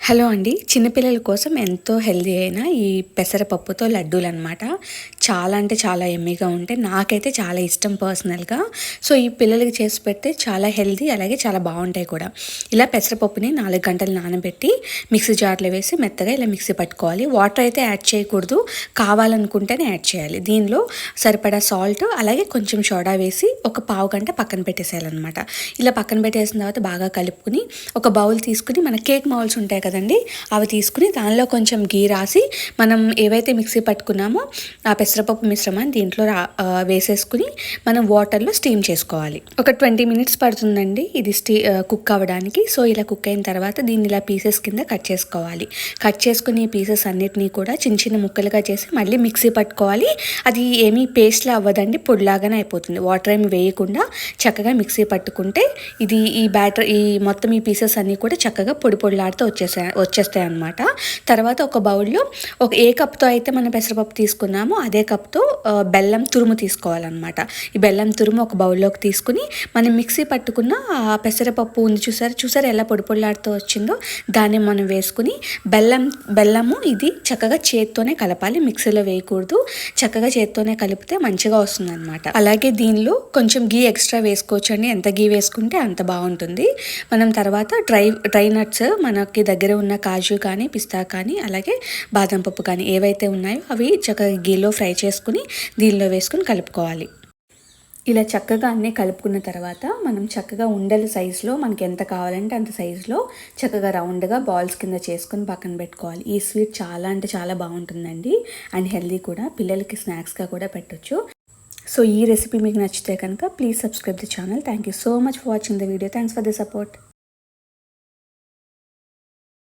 Hello అండి. చిన్నపిల్లల కోసం ఎంతో హెల్దీ అయిన ఈ పెసరపప్పుతో లడ్డూలు అనమాట చాలా అంటే చాలా ఎమ్మీగా ఉంటాయి నాకైతే చాలా ఇష్టం పర్సనల్గా. సో ఈ పిల్లలకి చేసి పెడితే చాలా హెల్దీ అలాగే చాలా బాగుంటాయి కూడా. ఇలా పెసరపప్పుని నాలుగు గంటలు నానబెట్టి మిక్సీ జార్లో వేసి మెత్తగా ఇలా మిక్సీ పట్టుకోవాలి. వాటర్ అయితే యాడ్ చేయకూడదు. కావాలనుకుంటేనే యాడ్ చేయాలి. దీనిలో సరిపడా సాల్ట్ అలాగే కొంచెం సోడా వేసి ఒక పావు గంట పక్కన పెట్టేసేయాలన్నమాట. ఇలా పక్కన పెట్టేసిన తర్వాత బాగా కలుపుకుని ఒక బౌల్ తీసుకుని మన కేక్ మౌల్స్ ఉంటాయి కదండి అవి తీసుకుని దానిలో కొంచెం గీ రాసి మనం ఏవైతే మిక్సీ పట్టుకున్నామో ఆ పెసర పెసరపప్పు మిశ్రమాన్ని దీంట్లో రా వేసేసుకుని మనం వాటర్లో స్టీమ్ చేసుకోవాలి. ఒక ట్వంటీ మినిట్స్ పడుతుందండి. ఇది స్టీ కుక్ అవ్వడానికి. సో ఇలా కుక్ అయిన తర్వాత దీన్ని ఇలా పీసెస్ కింద కట్ చేసుకోవాలి. కట్ చేసుకుని పీసెస్ అన్నిటినీ కూడా చిన్న చిన్న ముక్కలుగా చేసి మళ్ళీ మిక్సీ పట్టుకోవాలి. అది ఏమీ పేస్ట్లా అవ్వదండి. పొడిలాగానే అయిపోతుంది. వాటర్ ఏమి వేయకుండా చక్కగా మిక్సీ పట్టుకుంటే ఇది ఈ బ్యాటర్ ఈ మొత్తం ఈ పీసెస్ అన్నీ కూడా చక్కగా పొడి పొడిలాడుతూ వచ్చేసా వచ్చేస్తాయి అనమాట తర్వాత ఒక బౌల్లో ఒక ఏ కప్తో అయితే మనం పెసరపప్పు తీసుకున్నామో అదే కప్తో బెల్లం తురుము తీసుకోవాలన్నమాట. ఈ బెల్లం తురుము ఒక బౌల్లోకి తీసుకుని మనం మిక్సీ పట్టుకున్న పెసరపప్పు ఉంది చూసారు? చూసారు ఎలా పొడి పొడిలాడుతూ వచ్చిందో? దాన్ని మనం వేసుకుని బెల్లం బెల్లము ఇది చక్కగా చేత్తోనే కలపాలి మిక్సీలో వేయకూడదు. చక్కగా చేత్తోనే కలిపితే మంచిగా వస్తుంది అనమాట అలాగే దీనిలో కొంచెం గీ ఎక్స్ట్రా వేసుకోవచ్చు అండి ఎంత గీ వేసుకుంటే అంత బాగుంటుంది. మనం తర్వాత డ్రై డ్రై నట్స్ మనకి దగ్గర ఉన్న కాజు కానీ పిస్తా కానీ అలాగే బాదం పప్పు కానీ ఏవైతే ఉన్నాయో అవి చక్కగా గీలో ఫ్రై చేసుకుని దీనిలో వేసుకుని కలుపుకోవాలి. ఇలా చక్కగా అన్నీ కలుపుకున్న తర్వాత మనం చక్కగా ఉండల సైజులో మనకి ఎంత కావాలంటే అంత సైజులో చక్కగా రౌండ్గా బాల్స్ కింద చేసుకుని పక్కన పెట్టుకోవాలి. ఈ స్వీట్ చాలా అంటే చాలా బాగుంటుందండి. అండ్ హెల్దీ కూడా. పిల్లలకి స్నాక్స్గా కూడా పెట్టొచ్చు. సో ఈ రెసిపీ మీకు నచ్చితే కనుక please subscribe the channel. Thank you so much for watching the video. Thanks for the support.